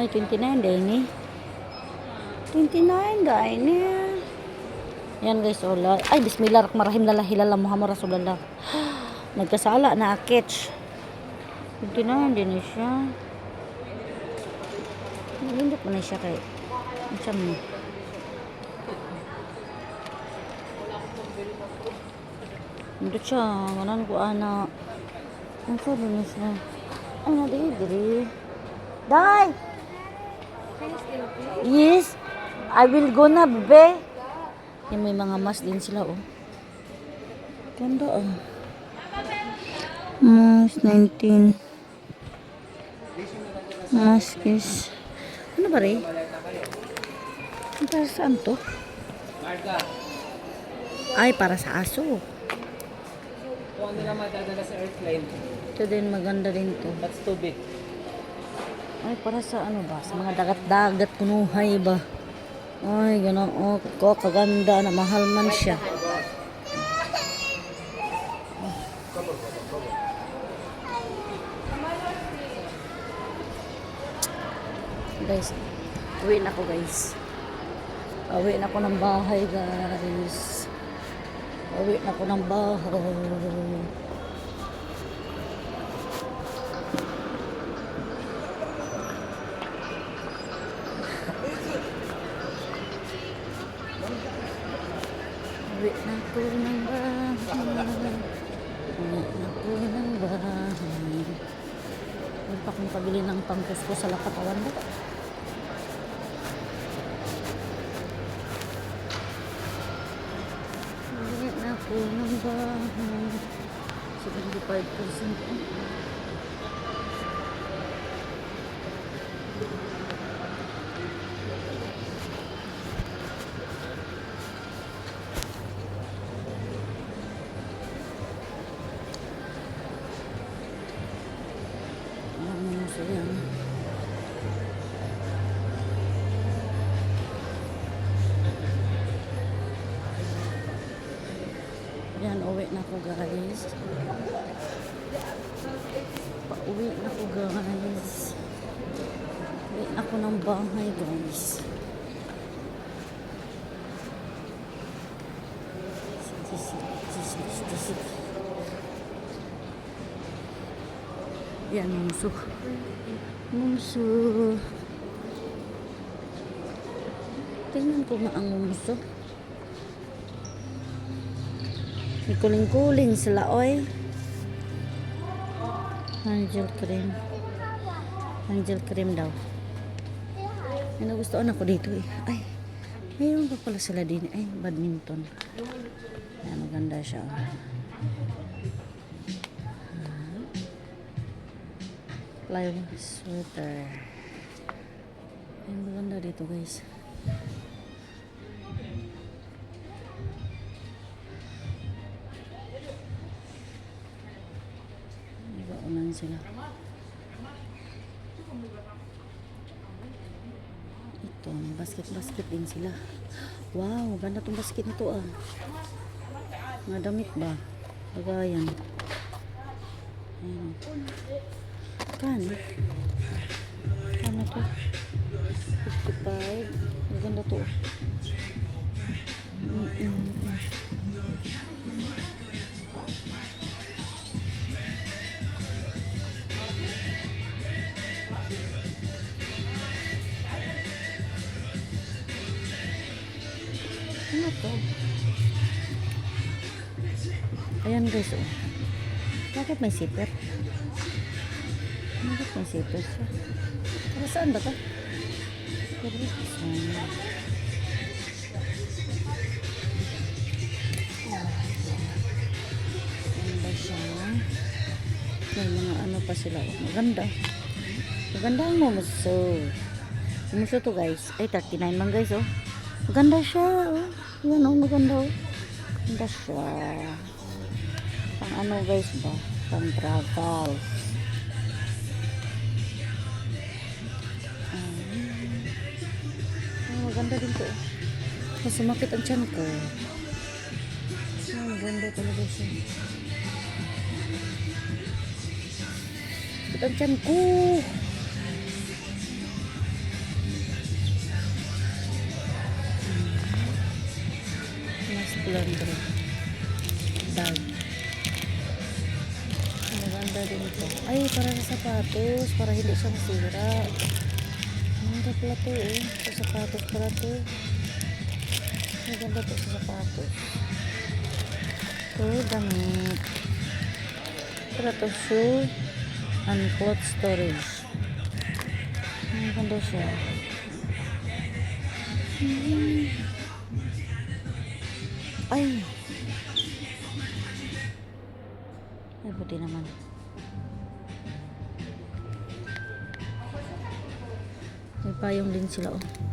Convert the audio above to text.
Ay, 29 din ni. 29 din ni. Yan guys, ola. Ay, bismillah rahmanirrahim lala hilala Muhammad Rasulullah. Nagkasala na akits. 29 din siya. Nalindot mo na siya kay. Ang siyam mo. Nandito siya. Manan ko ana. Ang sabi niya siya. Ano di, diri. Yes. I will go na, bebe. Yung may mga mas din sila, oh. Ganda, oh. Mas 19. Maskis. Ano ba rin? Para saan to? Ay, para sa aso. Kung ano na madadala sa airplane, Ito din, maganda din to. that's too big. Ay, para sa ano ba? Sa mga dagat-dagat, punuhay ba? Ay, gano'n. Oh, ko, kaganda na mahal man siya. Guys, uwi na ako guys. Uwi na ako ng bahay guys. Uwi na ako ng bahay. Uwi na ako ng bahay. Uwi na ng bahay. Huwag pa akong pabili ng pangkus ko sa lakatawan mo. Uwi na ako ng bahay. 75% Yan, uwi na ako guys. Pauwi na ako guys. Uwi na ako ng bahay guys. Yan, mungso. Mungso. Tingnan ko nga ang mungso. May kuling-kuling sila, oy. Angel cream. Angel cream daw. May nagustuhan ako dito eh. Ay, mayroon pa pala sila din. Ay, badminton. Ayan, maganda siya. oh. Fly sweater. Ay, maganda dito guys. Nagaunan sila. Ito, may basket-basket din sila. Wow, ganda tong basket nito ah. Mga damit ba? Bagayan. Ayan. Kan? Ano to? 55. Maganda to. Mm-mm. To? Ayan guys, oh. Bakit may zipper? Bakit may zipper siya? Para saan ba to? Para saan? Maganda siya. May mga ano pa sila. oh. Maganda. Maganda ang mumuso. Mumuso to guys. Ay, 39 man guys, oh. Maganda siya, oh. Yan, oh. Maganda, oh. Maganda siya. Pang ano guys ba? Pang travel. Ah, maganda din to. Mas sumakit ang tiyan ko. Ah, maganda talaga siya. Sakit ang tiyan ko. Laundry. Bag. Maganda din ito. Ay, para sa sapatos. Para hindi siya masira. Maganda pala to eh. Sa sapatos pala to. Maganda to sa sapatos. Ito, damit. Pala to shoe and cloth storage. Maganda siya. Hmm. Ay! Ay, buti naman. May payong din sila, oh.